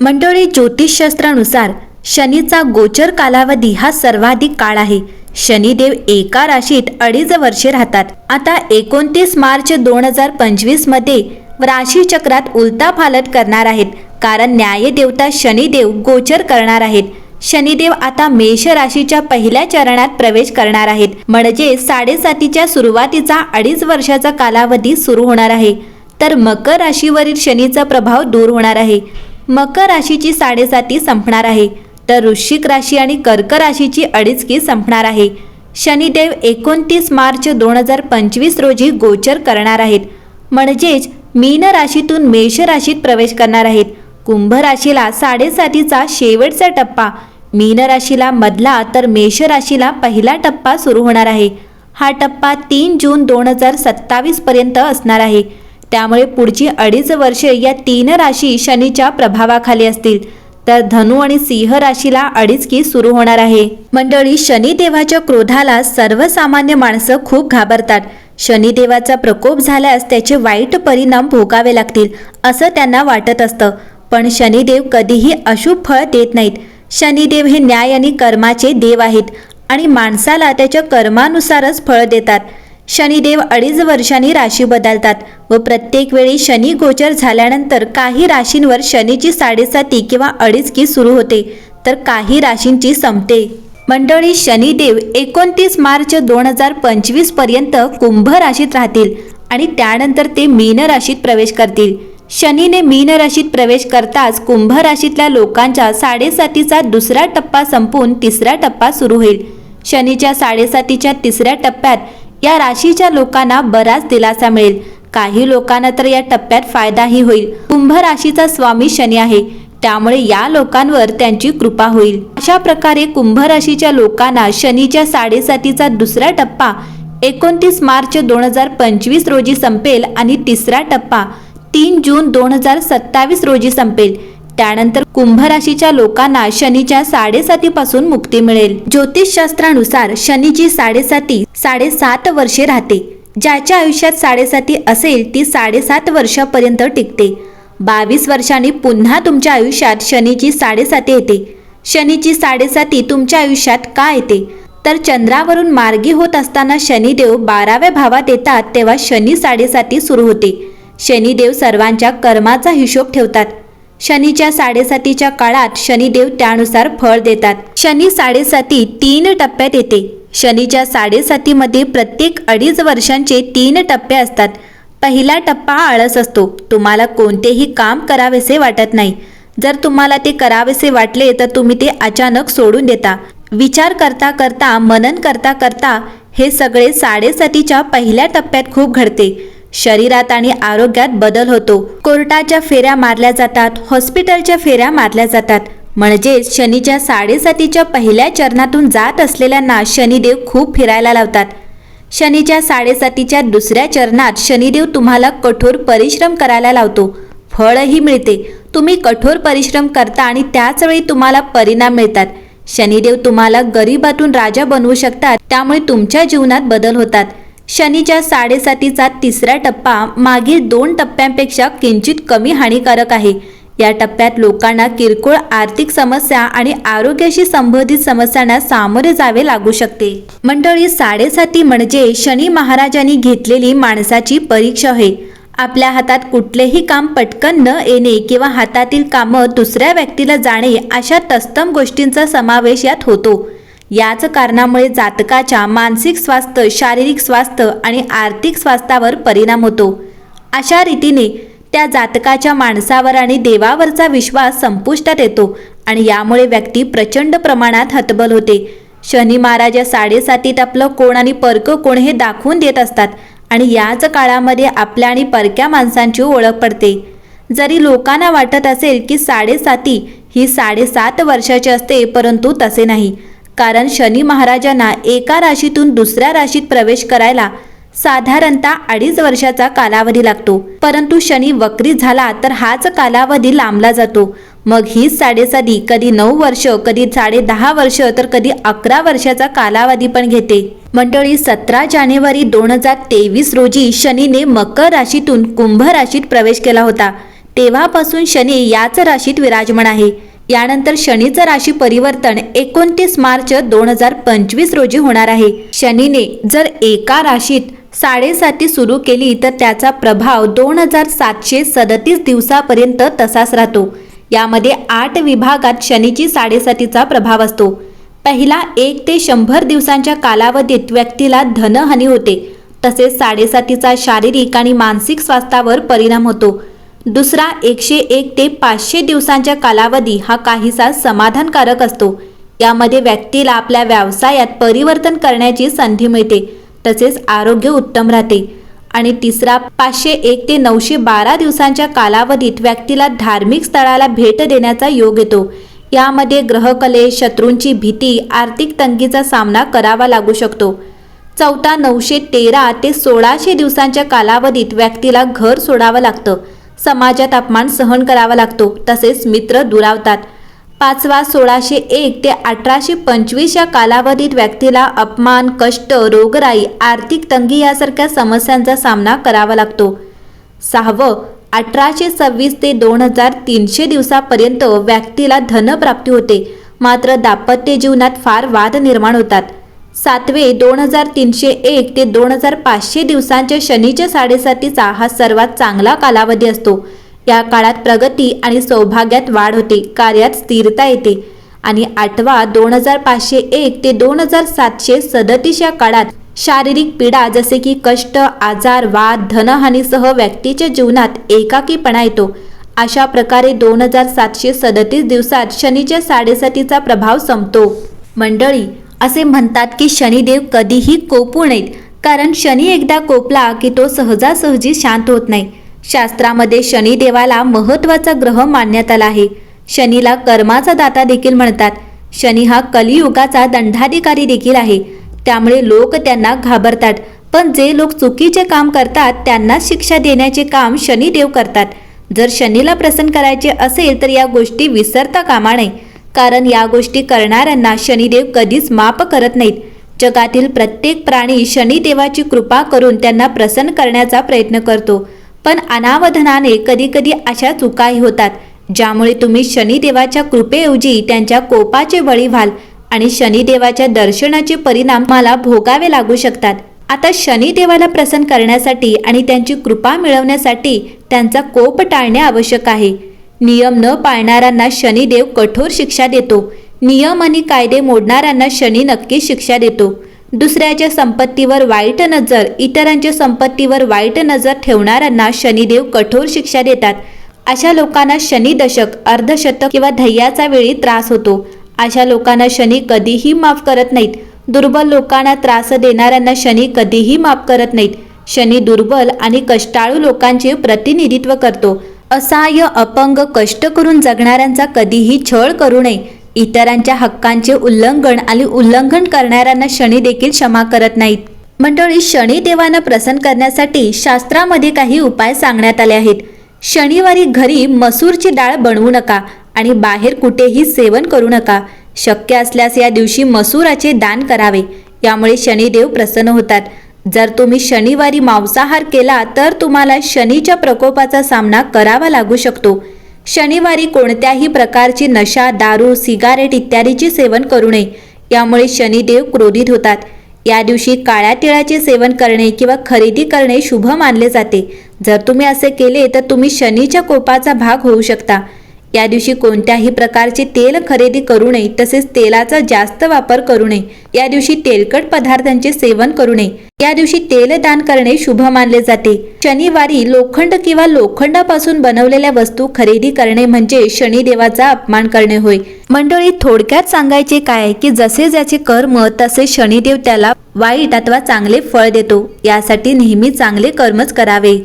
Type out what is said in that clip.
मंडळी ज्योतिषशास्त्रानुसार शनीचा गोचर कालावधी हा सर्वाधिक काळ आहे. शनिदेव एका राशीत अडीच वर्षे राहतात. आता एकोणतीस मार्च दोन हजार पंचवीसमध्ये राशीचक्रात उलटा फालट करणार आहेत. कारण न्यायदेवता शनिदेव गोचर करणार आहेत. शनिदेव आता मेष राशीच्या पहिल्या चरणात प्रवेश करणार आहेत. म्हणजे साडेसातीच्या सुरुवातीचा अडीच वर्षाचा कालावधी सुरू होणार आहे. तर मकर राशीवरील शनीचा प्रभाव दूर होणार आहे. मकर राशीची साडेसाती संपणार आहे. तर वृश्चिक राशी आणि कर्क राशीची अडीचकी संपणार आहे. शनिदेव एकोणतीस मार्च दोन हजार पंचवीस रोजी गोचर करणार आहेत. म्हणजेच मीन राशीतून मेष राशीत प्रवेश करणार आहेत. कुंभ राशीला साडेसातीचा शेवटचा टप्पा मीन राशीला मधला तर मेष राशीला पहिला टप्पा सुरू होणार आहे. हा टप्पा तीन जून दोन हजार सत्तावीसपर्यंत असणार आहे. त्यामुळे पुढची अडीच वर्षे या तीन राशी शनीच्या प्रभावाखाली असतील. तर धनु आणि सिंह राशीला अडीचकी सुरू होणार आहे. मंडळी शनिदेवाच्या क्रोधाला सर्वसामान्य माणसं खूप घाबरतात. शनिदेवाचा प्रकोप झाल्यास त्याचे वाईट परिणाम भोगावे लागतील असं त्यांना वाटत असतं. पण शनिदेव कधीही अशुभ फळ देत नाहीत. शनिदेव हे न्याय आणि कर्माचे देव आहेत आणि माणसाला त्याच्या कर्मानुसारच फळ देतात. शनिदेव अडीच वर्षांनी राशी बदलतात व प्रत्येक वेळी शनी गोचर झाल्यानंतर काही राशींवर शनीची साडेसाती किंवा अडीचकी सुरू होते तर काही राशींची संपते. मंडळी शनिदेव एकोणतीस मार्च दोन हजार पंचवीसपर्यंत कुंभ राशीत राहतील आणि त्यानंतर ते मीन राशीत प्रवेश करतील. शनीने मीन राशीत प्रवेश करताच कुंभ राशीतल्या लोकांच्या साडेसातीचा दुसरा टप्पा संपून तिसरा टप्पा सुरू होईल. शनीच्या साडेसातीच्या तिसऱ्या टप्प्यात या राशीच्या लोकांना बराच दिलासा मिळेल. काही लोकांना तर या टप्प्यात फायदाही होईल. कुंभ राशीचा स्वामी शनी आहे. त्यामुळे या लोकांवर त्यांची कृपा होईल. अशा प्रकारे कुंभ राशीच्या लोकांना शनीच्या साडेसातीचा दुसरा टप्पा एकोणतीस मार्च दोन हजार पंचवीस रोजी संपेल आणि तिसरा टप्पा तीन जून दोन हजार सत्तावीस रोजी संपेल. त्यानंतर कुंभ राशीच्या लोकांना शनीच्या साडेसातीपासून मुक्ती मिळेल. ज्योतिषशास्त्रानुसार शनीची साडेसाती साडेसात वर्षे राहते. ज्याच्या आयुष्यात साडेसाती असेल ती साडेसात वर्षापर्यंत टिकते. बावीस वर्षांनी पुन्हा तुमच्या आयुष्यात शनीची साडेसाती येते. शनीची साडेसाती तुमच्या आयुष्यात का येते? तर चंद्रावरून मार्गी होत असताना शनिदेव बाराव्या भावात येतात तेव्हा शनी साडेसाती सुरू होते. शनिदेव सर्वांच्या कर्माचा हिशोब ठेवतात. शनीच्या साडेसातीच्या काळात शनिदेव त्यानुसार फळ देतात. शनी साडेसाती तीन टप्प्यात येते. शनीच्या साडेसातीमध्ये प्रत्येक अडीच वर्षांचे तीन टप्पे असतात. पहिला टप्पा आळस असतो. तुम्हाला कोणतेही काम करावेसे वाटत नाही. जर तुम्हाला ते करावेसे वाटले तर तुम्ही ते अचानक सोडून देता. विचार करता करता मनन करता करता हे सगळे साडेसातीच्या पहिल्या टप्प्यात खूप घडते. शरीरात आणि आरोग्यात बदल होतो. कोर्टाच्या फेऱ्या मारल्या जातात. हॉस्पिटलच्या फेऱ्या मारल्या जातात. म्हणजेच शनीच्या साडेसातीच्या पहिल्या चरणातून जात असलेल्यांना शनिदेव खूप फिरायला लावतात. शनीच्या साडेसातीच्या दुसऱ्या चरणात शनिदेव तुम्हाला कठोर परिश्रम करायला लावतो. फळही मिळते. तुम्ही कठोर परिश्रम करता आणि त्याचवेळी तुम्हाला परिणाम मिळतात. शनिदेव तुम्हाला गरिबातून राजा बनवू शकतात. त्यामुळे तुमच्या जीवनात बदल होतात. शनीच्या साडेसातीचा तिसरा टप्पा मागील दोन टप्प्यांपेक्षा किंचित कमी हानिकारक आहे. या टप्प्यात लोकांना किरकोळ आर्थिक समस्या आणि आरोग्याशी संबंधित समस्यांना सामोरे जावे लागू शकते. मंडळी साडेसाती म्हणजे शनी महाराजांनी घेतलेली माणसाची परीक्षा आहे. आपल्या हातात कुठलेही काम पटकन न येणे किंवा हातातील कामं दुसऱ्या व्यक्तीला जाणे अशा तस्तम गोष्टींचा समावेश यात होतो. याच कारणामुळे जातकाच्या मानसिक स्वास्थ्य शारीरिक स्वास्थ्य आणि आर्थिक स्वास्थ्यावर परिणाम होतो. अशा रीतीने त्या जातकाच्या माणसावर आणि देवावरचा विश्वास संपुष्टात येतो आणि यामुळे व्यक्ती प्रचंड प्रमाणात हतबल होते. शनी महाराज या साडेसातीत आपलं कोण आणि परक कोण हे दाखवून देत असतात आणि याच काळामध्ये आपल्या आणि परक्या माणसांची ओळख पडते. जरी लोकांना वाटत असेल की साडेसाती ही साडेसात वर्षाची असते परंतु तसे नाही. कारण शनी महाराजांना एका राशीतून दुसऱ्या राशीत प्रवेश करायला साधारणतः अडीच वर्षाचा कालावधी लागतो. परंतु शनी वक्री झाला तर हाच कालावधी लांबला जातो. मग हीच साडेसाती कधी नऊ वर्ष कधी साडे दहा वर्ष तर कधी अकरा वर्षाचा कालावधी पण घेते. मंडळी सतरा जानेवारी दोन हजार तेवीस रोजी शनीने मकर राशीतून कुंभ राशीत प्रवेश केला होता. तेव्हापासून शनी याच राशीत विराजमान आहे. यानंतर शनीचं राशी परिवर्तन एकोणतीस मार्च दोन हजार पंचवीस रोजी होणार आहे. शनीने जर एका राशीत साडेसाती सुरू केली तर त्याचा प्रभाव दोन हजार सातशे सदतीस दिवसापर्यंत तसाच राहतो. यामध्ये आठ विभागात शनीची साडेसातीचा प्रभाव असतो. पहिला एक ते शंभर दिवसांच्या कालावधीत व्यक्तीला धनहानी होते. तसेच साडेसातीचा शारीरिक आणि मानसिक स्वास्थ्यावर परिणाम होतो. दुसरा एकशे एक ते पाचशे दिवसांच्या कालावधी हा काहीसा समाधानकारक असतो. यामध्ये व्यक्तीला आपल्या व्यवसायात परिवर्तन करण्याची संधी मिळते तसेच आरोग्य उत्तम राहते. आणि तिसरा पाचशे एक ते नऊशे बारा दिवसांच्या कालावधीत व्यक्तीला धार्मिक स्थळाला भेट देण्याचा योग येतो. यामध्ये ग्रहकले शत्रूंची भीती आर्थिक तंगीचा सामना करावा लागू शकतो. चौथा नऊशे तेरा ते सोळाशे दिवसांच्या कालावधीत व्यक्तीला घर सोडावं लागतं. समाजात अपमान सहन करावा लागतो. तसेच मित्र दुरावतात. पाचवा सोळाशे एक ते अठराशे पंचवीस या कालावधीत व्यक्तीला अपमान कष्ट रोगराई आर्थिक तंगी यासारख्या समस्यांचा सामना करावा लागतो. सहावं अठराशे सव्वीस ते दोन हजार तीनशे दिवसापर्यंत व्यक्तीला धनप्राप्ती होते. मात्र दाम्पत्य जीवनात फार वाद निर्माण होतात. सातवे दोन हजार तीनशे एक ते दोन हजार पाचशे दिवसांच्या शनीच्या साडेसातीचा हा सर्वात चांगला कालावधी असतो. या काळात प्रगती आणि सौभाग्यात वाढ होते कार्यात स्थिरता येते. आणि आठवा दोन हजार पाचशे एक ते दोन हजार सातशे सदतीस या काळात शारीरिक पीडा जसे की कष्ट आजार वाद धनहानीसह व्यक्तीच्या जीवनात एकाकीपणा येतो. अशा प्रकारे दोन हजार सातशे सदतीस दिवसात शनीच्या साडेसातीचा प्रभाव संपतो. मंडळी असे म्हणतात की शनिदेव कधीही कोपू नयेत कारण शनी एकदा कोपला की तो सहजासहजी शांत होत नाही. शास्त्रामध्ये शनिदेवाला महत्त्वाचा ग्रह मानण्यात आला आहे. शनीला कर्माचा दाता देखील म्हणतात. शनी हा कलियुगाचा दंडाधिकारी देखील आहे. त्यामुळे लोक त्यांना घाबरतात पण जे लोक चुकीचे काम करतात त्यांना शिक्षा देण्याचे काम शनिदेव करतात. जर शनीला प्रसन्न करायचे असेल तर या गोष्टी विसरता कामा नये. कारण या गोष्टी करणाऱ्यांना शनिदेव कधीच माप करत नाहीत. जगातील प्रत्येक प्राणी शनिदेवाची कृपा करून त्यांना प्रसन्न करण्याचा प्रयत्न करतो. पण अनावधनाने कधीकधी अशा चुकाही होतात ज्यामुळे तुम्ही शनिदेवाच्या कृपेऐवजी त्यांच्या कोपाचे बळी व्हाल आणि शनिदेवाच्या दर्शनाचे परिणाम मला भोगावे लागू शकतात. आता शनिदेवाला प्रसन्न करण्यासाठी आणि त्यांची कृपा मिळवण्यासाठी त्यांचा कोप टाळणे आवश्यक आहे. नियम न पाळणाऱ्यांना शनिदेव कठोर शिक्षा देतो. नियम आणि कायदे मोडणाऱ्यांना शनी नक्की शिक्षा देतो. दुसऱ्याच्या संपत्तीवर वाईट नजर इतरांच्या संपत्तीवर वाईट नजर ठेवणाऱ्यांना शनिदेव कठोर शिक्षा देतात. अशा लोकांना शनिदशक अर्धशतक किंवा धैयाचा वेळी त्रास होतो. अशा लोकांना शनी कधीही माफ करत नाहीत. दुर्बल लोकांना त्रास देणाऱ्यांना शनी कधीही माफ करत नाहीत. शनी दुर्बल आणि कष्टाळू लोकांचे प्रतिनिधित्व करतो. असहाय्य अपंग कष्ट करून जगणाऱ्यांचा कधीही छळ करू नये. इतरांच्या हक्कांचे उल्लंघन आणि उल्लंघन करणाऱ्यांना शनी देखील क्षमा करत नाहीत. मंडळी शनी देवांना प्रसन्न करण्यासाठी शास्त्रामध्ये काही उपाय सांगण्यात आले आहेत. शनिवारी घरी मसूरची डाळ बनवू नका आणि बाहेर कुठेही सेवन करू नका. शक्य असल्यास या दिवशी मसूराचे दान करावे. यामुळे शनिदेव प्रसन्न होतात. जर तुम्ही शनिवारी मांसाहार केला तर तुम्हाला शनीच्या प्रकोपाचा सामना करावा लागू शकतो. शनिवारी कोणत्याही प्रकारची नशा दारू सिगारेट इत्यादीचे सेवन करू नये. यामुळे शनिदेव क्रोधित होतात. या दिवशी काळ्या तिळाचे सेवन करणे किंवा खरेदी करणे शुभ मानले जाते. जर तुम्ही असे केले तर तुम्ही शनीच्या कोपाचा भाग होऊ शकता. या दिवशी कोणत्याही प्रकारचे तेल खरेदी करू नये तसेच तेलाचा जास्त वापर करू नये. या दिवशी तेलकट पदार्थांचे सेवन करू नये. या दिवशी तेल दान करणे शुभ मानले जाते. शनिवारी लोखंड किंवा लोखंडापासून बनवलेल्या वस्तू खरेदी करणे म्हणजे शनिदेवाचा अपमान करणे होय. मंडळी थोडक्यात सांगायचे काय की जसे ज्याचे कर्म तसे शनिदेव त्याला वाईट अथवा चांगले फळ देतो. यासाठी नेहमी चांगले कर्मच करावे.